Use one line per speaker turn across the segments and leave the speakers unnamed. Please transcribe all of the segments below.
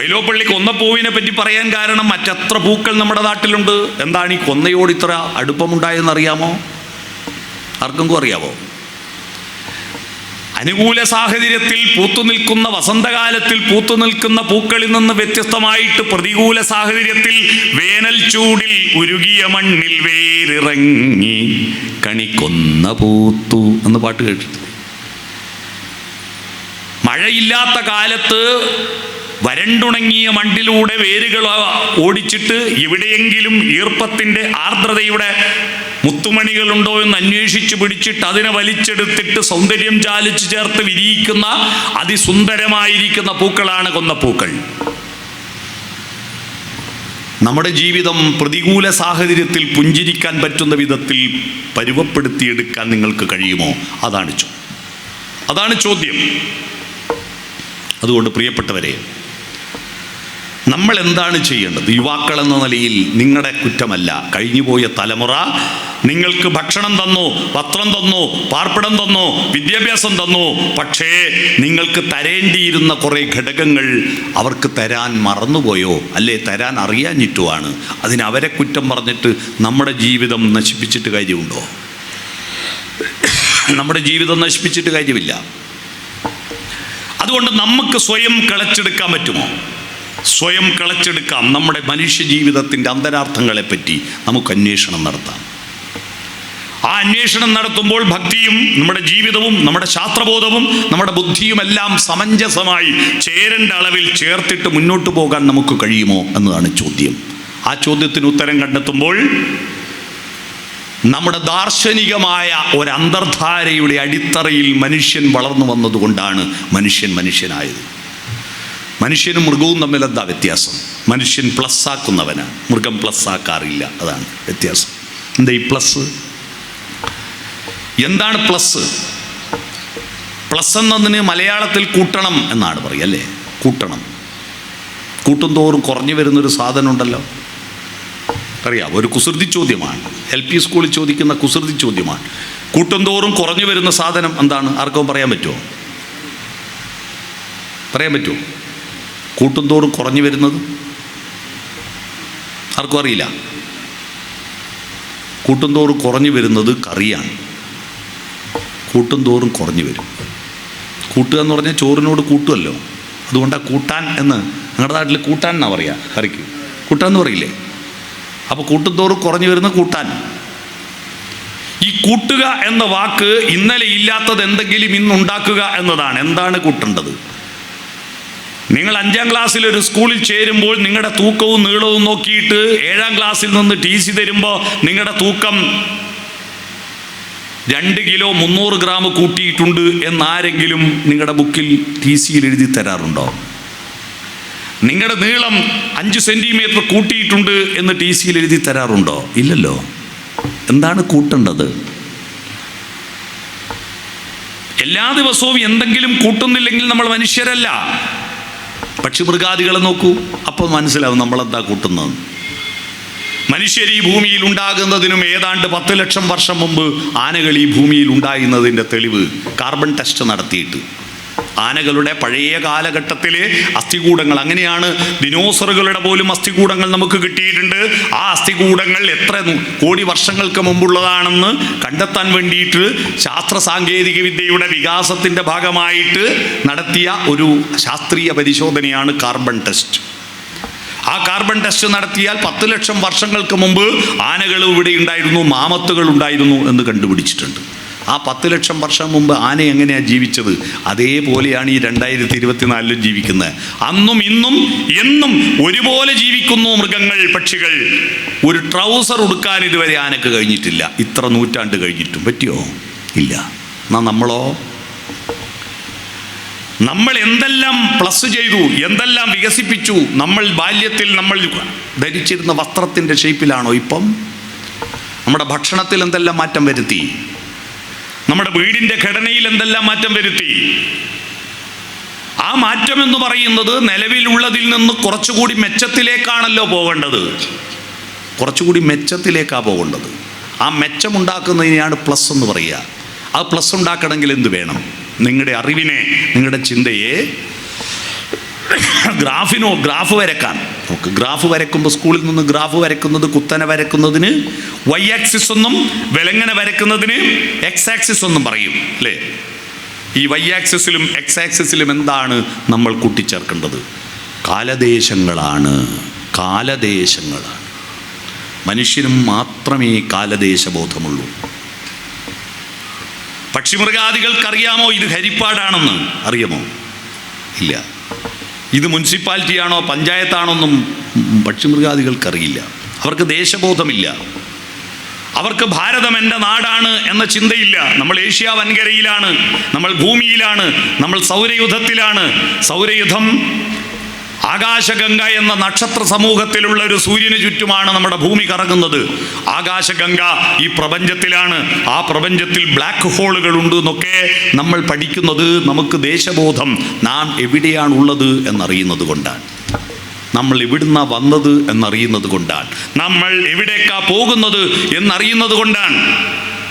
വൈലോപ്പള്ളി കൊന്നപ്പൂവിനെ പറ്റി പറയാൻ കാരണം മറ്റെത്ര പൂക്കൾ നമ്മുടെ നാട്ടിലുണ്ട്. എന്താണ് ഈ കൊന്നയോട് ഇത്ര അടുപ്പമുണ്ടായെന്നറിയാമോ? ആർക്കെങ്കിലും അറിയാമോ അനുകൂല സാഹചര്യത്തിൽ പൂത്തു നിൽക്കുന്ന വസന്തകാലത്തിൽ പൂത്തു നിൽക്കുന്ന പൂക്കളിൽ നിന്ന് വ്യത്യസ്തമായിട്ട് പ്രതികൂല സാഹചര്യത്തിൽ വേനൽ ചൂടിൽ ഉരുകിയ മണ്ണിൽ വേരിറങ്ങി കണിക്കൊന്ന പൂത്തു എന്ന് പാട്ട് കേട്ടിട്ട് മഴയില്ലാത്ത കാലത്ത് വരണ്ടുണങ്ങിയ മണ്ടിലൂടെ വേരുകൾ ഓടിച്ചിട്ട് എവിടെയെങ്കിലും ഈർപ്പത്തിന്റെ ആർദ്രതയുടെ മുത്തുമണികളുണ്ടോ എന്ന് അന്വേഷിച്ച് പിടിച്ചിട്ട് അതിനെ വലിച്ചെടുത്തിട്ട് സൗന്ദര്യം ചാലിച്ചു ചേർത്ത് വിരിയിക്കുന്ന അതിസുന്ദരമായിരിക്കുന്ന പൂക്കളാണ് കൊന്നപ്പൂക്കൾ. നമ്മുടെ ജീവിതം പ്രതികൂല സാഹചര്യത്തിൽ പുഞ്ചിരിക്കാൻ പറ്റുന്ന വിധത്തിൽ പരുവപ്പെടുത്തിയെടുക്കാൻ നിങ്ങൾക്ക് കഴിയുമോ? അതാണ് അതാണ് ചോദ്യം. അതുകൊണ്ട് പ്രിയപ്പെട്ടവരെ നമ്മൾ എന്താണ് ചെയ്യേണ്ടത്? യുവാക്കൾ എന്ന നിലയിൽ നിങ്ങളുടെ കുറ്റമല്ല. കഴിഞ്ഞുപോയ തലമുറ നിങ്ങൾക്ക് ഭക്ഷണം തന്നു പത്രം തന്നു പാർപ്പിടം തന്നു വിദ്യാഭ്യാസം തന്നു. പക്ഷേ നിങ്ങൾക്ക് തരേണ്ടിയിരുന്ന കുറേ ഘടകങ്ങൾ അവർക്ക് തരാൻ മറന്നുപോയോ? അല്ലേ? തരാൻ അറിയാഞ്ഞിട്ടുമാണ് അതിന് അവരെ കുറ്റം പറഞ്ഞിട്ട് നമ്മുടെ ജീവിതം നശിപ്പിച്ചിട്ട് കാര്യമുണ്ടോ? നമ്മുടെ ജീവിതം നശിപ്പിച്ചിട്ട് കാര്യമില്ല. അതുകൊണ്ട് നമുക്ക് സ്വയം കിളച്ചെടുക്കാൻ പറ്റുമോ? സ്വയം കളച്ചെടുക്കാം നമ്മുടെ മനുഷ്യ ജീവിതത്തിന്റെ അന്തരാർത്ഥങ്ങളെപ്പറ്റി നമുക്ക് അന്വേഷണം നടത്താം. ആ അന്വേഷണം നടത്തുമ്പോൾ ഭക്തിയും നമ്മുടെ ജീവിതവും നമ്മുടെ ശാസ്ത്രബോധവും നമ്മുടെ ബുദ്ധിയുമെല്ലാം സമഞ്ജസമായി ചേരേണ്ട അളവിൽ ചേർത്തിട്ട് മുന്നോട്ട് പോകാൻ നമുക്ക് കഴിയുമോ എന്നതാണ് ചോദ്യം. ആ ചോദ്യത്തിന് ഉത്തരം കണ്ടെത്തുമ്പോൾ നമ്മുടെ ദാർശനികമായ ഒരു അന്തർധാരയുടെ അടിത്തറയിൽ മനുഷ്യൻ വളർന്നു വന്നതുകൊണ്ടാണ് മനുഷ്യൻ മനുഷ്യനായത്. മനുഷ്യനും മൃഗവും തമ്മിൽ എന്താ വ്യത്യാസം? മനുഷ്യൻ പ്ലസ് ആക്കുന്നവനാണ് മൃഗം പ്ലസ് ആക്കാറില്ല. അതാണ് വ്യത്യാസം. എന്താ ഈ പ്ലസ് എന്താണ് പ്ലസ് പ്ലസ് എന്നതിന് മലയാളത്തിൽ കൂട്ടണം എന്നാണ് പറയുക അല്ലേ? കൂട്ടണം. കൂട്ടും തോറും കുറഞ്ഞു വരുന്നൊരു സാധനം ഉണ്ടല്ലോ അറിയാം ഒരു കുസൃതി ചോദ്യമാണ്. എൽ പി സ്കൂളിൽ ചോദിക്കുന്ന കുസൃതി ചോദ്യമാണ്. കൂട്ടും തോറും കുറഞ്ഞു വരുന്ന സാധനം എന്താണ്? ആർക്കും പറയാൻ പറ്റുമോ? പറയാൻ പറ്റുമോ? കൂട്ടും തോറും കുറഞ്ഞു വരുന്നത്? ആർക്കും അറിയില്ല. കൂട്ടും തോറും കുറഞ്ഞു വരുന്നത് കറിയാണ്. കൂട്ടും തോറും കുറഞ്ഞു വരും. കൂട്ടുക എന്ന് പറഞ്ഞാൽ ചോറിനോട് കൂട്ടുമല്ലോ അതുകൊണ്ടാണ് കൂട്ടാൻ എന്ന്. ഞങ്ങളുടെ നാട്ടിൽ കൂട്ടാൻ എന്നാണ് പറയുക കറിക്ക് കൂട്ടാൻ എന്ന് പറയില്ലേ? അപ്പോൾ കൂട്ടുന്തോറും കുറഞ്ഞു വരുന്ന കൂട്ടാൻ. ഈ കൂട്ടുക എന്ന വാക്ക് ഇന്നലെ ഇല്ലാത്തത് എന്തെങ്കിലും ഇന്നുണ്ടാക്കുക എന്നതാണ്. എന്താണ് കൂട്ടേണ്ടത്? നിങ്ങൾ അഞ്ചാം ക്ലാസ്സിൽ ഒരു സ്കൂളിൽ ചേരുമ്പോൾ നിങ്ങളുടെ തൂക്കവും നീളവും നോക്കിയിട്ട് ഏഴാം ക്ലാസ്സിൽ നിന്ന് ടി സി തരുമ്പോൾ നിങ്ങളുടെ തൂക്കം രണ്ട് കിലോ മുന്നൂറ് ഗ്രാം കൂട്ടിയിട്ടുണ്ട് എന്നാരെങ്കിലും നിങ്ങളുടെ ബുക്കിൽ ടി സിയിൽ എഴുതി തരാറുണ്ടോ? നിങ്ങളുടെ നീളം അഞ്ച് സെന്റിമീറ്റർ കൂട്ടിയിട്ടുണ്ട് എന്ന് ടി സിയിൽ എഴുതി തരാറുണ്ടോ? ഇല്ലല്ലോ. എന്താണ് കൂട്ടേണ്ടത്? എല്ലാ ദിവസവും എന്തെങ്കിലും കൂട്ടുന്നില്ലെങ്കിൽ നമ്മൾ മനുഷ്യരല്ല. പക്ഷി മൃഗാദികളെ നോക്കൂ. അപ്പോൾ മനസ്സിലാവും നമ്മളെന്താ കൂട്ടുന്നത്. മനുഷ്യർ ഈ ഭൂമിയിൽ ഉണ്ടാകുന്നതിനും ഏതാണ്ട് പത്ത് ലക്ഷം വർഷം മുമ്പ് ആനകൾ ഈ ഭൂമിയിൽ ഉണ്ടായിരുന്നതിന്റെ തെളിവ് കാർബൺ ടെസ്റ്റ് നടത്തിയിട്ട്. ആനകളുടെ പഴയ കാലഘട്ടത്തിലെ അസ്ഥികൂടങ്ങൾ. അങ്ങനെയാണ് ദിനോസറുകളുടെ പോലും അസ്ഥികൂടങ്ങൾ നമുക്ക് കിട്ടിയിട്ടുണ്ട്. ആ അസ്ഥികൂടങ്ങൾ എത്ര കോടി വർഷങ്ങൾക്ക് മുമ്പുള്ളതാണെന്ന് കണ്ടെത്താൻ വേണ്ടിയിട്ട് ശാസ്ത്ര സാങ്കേതിക വിദ്യയുടെ വികാസത്തിന്റെ ഭാഗമായിട്ട് നടത്തിയ ഒരു ശാസ്ത്രീയ പരിശോധനയാണ് കാർബൺ ടെസ്റ്റ്. ആ കാർബൺ ടെസ്റ്റ് നടത്തിയാൽ പത്ത് ലക്ഷം വർഷങ്ങൾക്ക് മുമ്പ് ആനകൾ ഇവിടെ ഉണ്ടായിരുന്നു മാമത്തുകൾ ഉണ്ടായിരുന്നു എന്ന് കണ്ടുപിടിച്ചിട്ടുണ്ട്. ആ പത്ത് ലക്ഷം വർഷം മുമ്പ് ആന എങ്ങനെയാണ് ജീവിച്ചത്? അതേപോലെയാണ് ഈ രണ്ടായിരത്തി ഇരുപത്തിനാലിലും ജീവിക്കുന്നത്. അന്നും ഇന്നും എന്നും ഒരുപോലെ ജീവിക്കുന്നു മൃഗങ്ങൾ പക്ഷികൾ. ഒരു ട്രൗസർ ഉടുക്കാൻ ഇതുവരെ ആനക്ക് കഴിഞ്ഞിട്ടില്ല. ഇത്ര നൂറ്റാണ്ട് കഴിഞ്ഞിട്ടും പറ്റിയോ? ഇല്ല. എന്നാ നമ്മളോ? നമ്മൾ എന്തെല്ലാം പ്ലസ് ചെയ്തു എന്തെല്ലാം വികസിപ്പിച്ചു നമ്മൾ ബാല്യത്തിൽ നമ്മൾ ധരിച്ചിരുന്ന വസ്ത്രത്തിന്റെ ഷേപ്പിലാണോ ഇപ്പം? നമ്മുടെ ഭക്ഷണത്തിൽ എന്തെല്ലാം മാറ്റം വരുത്തി? നമ്മുടെ വീടിന്റെ ഘടനയിൽ എന്തെല്ലാം മാറ്റം വരുത്തി? ആ മാറ്റം എന്ന് പറയുന്നത് നിലവിലുള്ളതിൽ നിന്ന് കുറച്ചുകൂടി മെച്ചത്തിലേക്കാണല്ലോ പോകേണ്ടത്. കുറച്ചുകൂടി മെച്ചത്തിലേക്കാണ് പോകേണ്ടത്. ആ മെച്ചമുണ്ടാക്കുന്നതിനെയാണ് പ്ലസ് എന്ന് പറയുക. ആ പ്ലസ് ഉണ്ടാക്കണമെങ്കിൽ എന്ത് വേണം? നിങ്ങളുടെ അറിവിനെ നിങ്ങളുടെ ചിന്തയെ ഗ്രാഫിനോ ഗ്രാഫ് വരക്കാൻ നമുക്ക് ഗ്രാഫ് വരക്കുമ്പോൾ സ്കൂളിൽ നിന്ന് ഗ്രാഫ് വരക്കുന്നത് കുത്തനെ വരക്കുന്നതിന് വൈ ആക്സിസ് ഒന്നും വിലങ്ങനെ വരക്കുന്നതിന് എക്സ് ആക്സിസ് ഒന്നും പറയും അല്ലേ? ഈ വൈ ആക്സിസിലും എക്സ് ആക്സിസിലും എന്താണ് നമ്മൾ കൂട്ടിച്ചേർക്കേണ്ടത്? കാലദേശങ്ങളാണ് കാലദേശങ്ങളാണ്. മനുഷ്യനും മാത്രമേ കാലദേശബോധമുള്ളൂ. പക്ഷിമൃഗാദികൾക്കറിയാമോ ഇത് ഹരിപ്പാടാണെന്ന്? അറിയാമോ? ഇല്ല. ഇത് മുനിസിപ്പാലിറ്റിയാണോ പഞ്ചായത്താണോന്നും പക്ഷിമൃഗാദികൾക്കറിയില്ല. അവർക്ക് ദേശബോധമില്ല. അവർക്ക് ഭാരതം എന്റെ നാടാണ് എന്ന ചിന്തയില്ല. നമ്മൾ ഏഷ്യ വൻകരയിലാണ് നമ്മൾ ഭൂമിയിലാണ് നമ്മൾ സൗരയുധത്തിലാണ്. സൗരയുധം ആകാശഗംഗ എന്ന നക്ഷത്ര സമൂഹത്തിലുള്ള ഒരു സൂര്യന് ചുറ്റുമാണ് നമ്മുടെ ഭൂമി കറങ്ങുന്നത്. ആകാശഗംഗ ഈ പ്രപഞ്ചത്തിലാണ്. ആ പ്രപഞ്ചത്തിൽ ബ്ലാക്ക് ഹോളുകൾ ഉണ്ട് എന്നൊക്കെ നമ്മൾ പഠിക്കുന്നത്. നമുക്ക് ദേശബോധം നാം എവിടെയാണ് ഉള്ളത് എന്നറിയുന്നത് കൊണ്ടാണ്. നമ്മൾ എവിടുന്ന വന്നത് എന്നറിയുന്നത് കൊണ്ടാണ്. നമ്മൾ എവിടേക്കാ പോകുന്നത് എന്നറിയുന്നത് കൊണ്ടാണ്.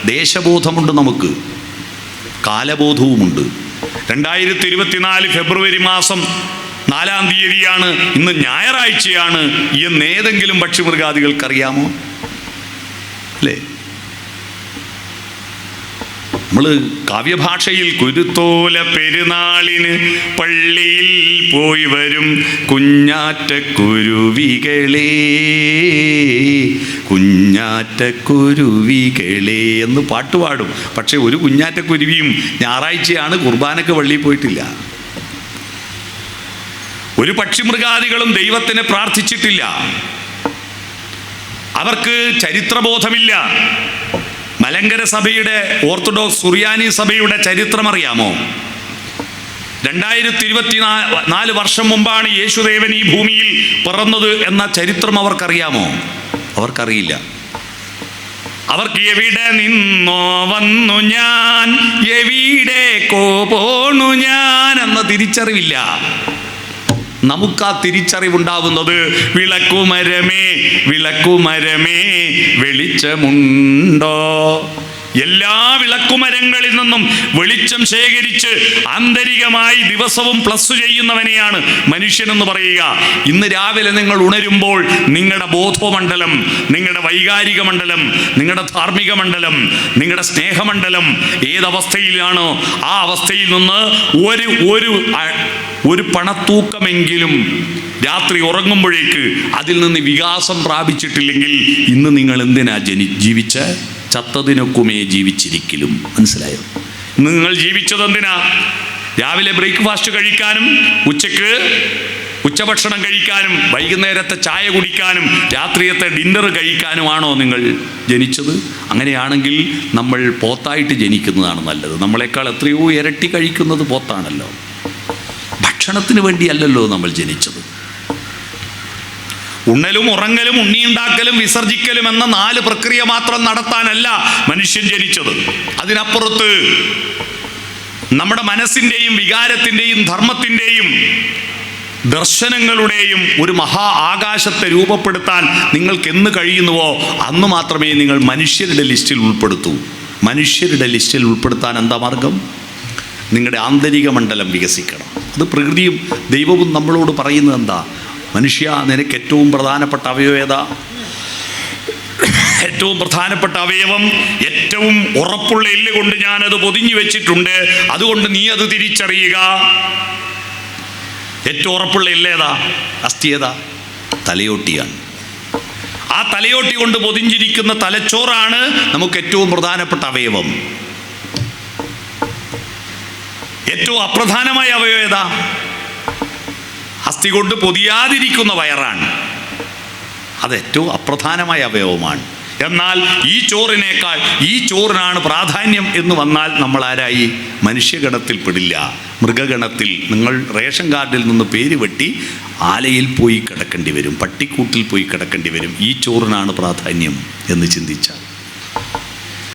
ദേശബോധമുണ്ട് നമുക്ക്. കാലബോധവുമുണ്ട്. രണ്ടായിരത്തി ഇരുപത്തിനാല് ഫെബ്രുവരി മാസം നാലാം തീയതിയാണ് ഇന്ന് ഞായറാഴ്ചയാണ് എന്ന് ഏതെങ്കിലും പക്ഷിമൃഗാദികൾക്കറിയാമോ? അല്ലേ? നമ്മൾ കാവ്യഭാഷയിൽ കുരുത്തോല പെരുന്നാളിന് പള്ളിയിൽ പോയി വരും കുഞ്ഞാറ്റ കുരുവികളെ കുഞ്ഞാറ്റ കുരുവികളെ എന്ന് പാട്ടുപാടും പക്ഷെ ഒരു കുഞ്ഞാറ്റ കുരുവിയും ഞായറാഴ്ചയാണ് കുർബാനക്ക് പള്ളിയിൽ പോയിട്ടില്ല. ഒരു പക്ഷിമൃഗാദികളും ദൈവത്തിനെ പ്രാർത്ഥിച്ചിട്ടില്ല. അവർക്ക് ചരിത്രബോധമില്ല. മലങ്കര സഭയുടെ ഓർത്തഡോക്സ് സുറിയാനി സഭയുടെ ചരിത്രം അറിയാമോ രണ്ടായിരത്തി ഇരുപത്തി നാല് വർഷം മുമ്പാണ് യേശുദേവൻ ഈ ഭൂമിയിൽ പിറന്നത് എന്ന ചരിത്രം അവർക്കറിയാമോ? അവർക്കറിയില്ല. അവർക്ക് എവിടെ നിന്നോ വന്നു ഞാൻ? എവിടേക്കോ പോണു ഞാൻ? എന്ന തിരിച്ചറിവില്ല. നമുക്ക് ആ തിരിച്ചറിവുണ്ടാവുന്നത് വിളക്കുമരമേ വിളക്കുമരമേ വെളിച്ചമുണ്ടോ? എല്ലാ വിളക്കുമരങ്ങളിൽ നിന്നും വെളിച്ചം ശേഖരിച്ച് ആന്തരികമായി ദിവസവും പ്ലസ് ചെയ്യുന്നവനെയാണ് മനുഷ്യനെന്ന് പറയുക. ഇന്ന് രാവിലെ നിങ്ങൾ ഉണരുമ്പോൾ നിങ്ങളുടെ ബോധമണ്ഡലം നിങ്ങളുടെ വൈകാരിക മണ്ഡലം നിങ്ങളുടെ ധാർമ്മിക മണ്ഡലം നിങ്ങളുടെ സ്നേഹമണ്ഡലം ഏതവസ്ഥയിലാണോ? ആ അവസ്ഥയിൽ നിന്ന് ഒരു ഒരു ഒരു പണത്തൂക്കമെങ്കിലും രാത്രി ഉറങ്ങുമ്പോഴേക്ക് അതിൽ നിന്ന് വികാസം പ്രാപിച്ചിട്ടില്ലെങ്കിൽ ഇന്ന് നിങ്ങൾ എന്തിനാ ജനി ജീവിച്ച്? ചത്തതിനൊക്കുമേ ജീവിച്ചിരിക്കലും. മനസ്സിലായോ? നിങ്ങൾ ജീവിച്ചത് എന്തിനാ രാവിലെ ബ്രേക്ക്ഫാസ്റ്റ് കഴിക്കാനും ഉച്ചയ്ക്ക് ഉച്ചഭക്ഷണം കഴിക്കാനും വൈകുന്നേരത്തെ ചായ കുടിക്കാനും രാത്രിയത്തെ ഡിന്നർ കഴിക്കാനുമാണോ നിങ്ങൾ ജനിച്ചത്? അങ്ങനെയാണെങ്കിൽ നമ്മൾ പോത്തായിട്ട് ജനിക്കുന്നതാണ് നല്ലത്. നമ്മളെക്കാൾ എത്രയോ ഇരട്ടി കഴിക്കുന്നത് പോത്താണല്ലോ. ഭക്ഷണത്തിന് വേണ്ടിയല്ലല്ലോ നമ്മൾ ജനിച്ചത്. ഉണ്ണലും ഉറങ്ങലും ഉണ്ണിയുണ്ടാക്കലും വിസർജിക്കലും എന്ന നാല് പ്രക്രിയ മാത്രം നടത്താനല്ല മനുഷ്യൻ ജനിച്ചത്. അതിനപ്പുറത്ത് നമ്മുടെ മനസ്സിന്റെയും വികാരത്തിന്റെയും ധർമ്മത്തിന്റെയും ദർശനങ്ങളുടെയും ഒരു മഹാ ആകാശത്തെ രൂപപ്പെടുത്താൻ നിങ്ങൾക്ക് എന്ന് കഴിയുന്നുവോ അന്ന് മാത്രമേ നിങ്ങൾ മനുഷ്യരുടെ ലിസ്റ്റിൽ ഉൾപ്പെടുത്തൂ. മനുഷ്യരുടെ ലിസ്റ്റിൽ ഉൾപ്പെടുത്താൻ എന്താ മാർഗം? നിങ്ങളുടെ ആന്തരിക മണ്ഡലം വികസിക്കണം. അത് പ്രകൃതിയും ദൈവവും നമ്മളോട് പറയുന്നത് എന്താ? മനുഷ്യ നിനക്ക് ഏറ്റവും പ്രധാനപ്പെട്ട അവയവേത ഏറ്റവും പ്രധാനപ്പെട്ട അവയവം ഏറ്റവും ഉറപ്പുള്ള എല്ല് കൊണ്ട് ഞാനത് പൊതിഞ്ഞു വെച്ചിട്ടുണ്ട്. അതുകൊണ്ട് നീ അത് തിരിച്ചറിയുക. ഏറ്റവും ഉറപ്പുള്ള എല്ലേതാ അസ്ഥിയേതാ തലയോട്ടിയാണ്. ആ തലയോട്ടി കൊണ്ട് പൊതിഞ്ഞിരിക്കുന്ന തലച്ചോറാണ് നമുക്ക് ഏറ്റവും പ്രധാനപ്പെട്ട അവയവം. ഏറ്റവും അപ്രധാനമായ അവയവേതാ അസ്ഥി കൊണ്ട് പൊതിയാതിരിക്കുന്ന വയറാണ്. അത് ഏറ്റവും അപ്രധാനമായ അവയവമാണ്. എന്നാൽ ഈ ചോറിനേക്കാൾ ഈ ചോറിനാണ് പ്രാധാന്യം എന്ന് വന്നാൽ നമ്മൾ ആരായി മനുഷ്യഗണത്തിൽ പെടില്ല. മൃഗഗണത്തിൽ നിങ്ങൾ റേഷൻ കാർഡിൽ നിന്ന് പേര് വെട്ടി ആലയിൽ പോയി കിടക്കേണ്ടി വരും പട്ടിക്കൂട്ടിൽ പോയി കിടക്കേണ്ടി വരും. ഈ ചോറിനാണ് പ്രാധാന്യം എന്ന് ചിന്തിച്ചാൽ.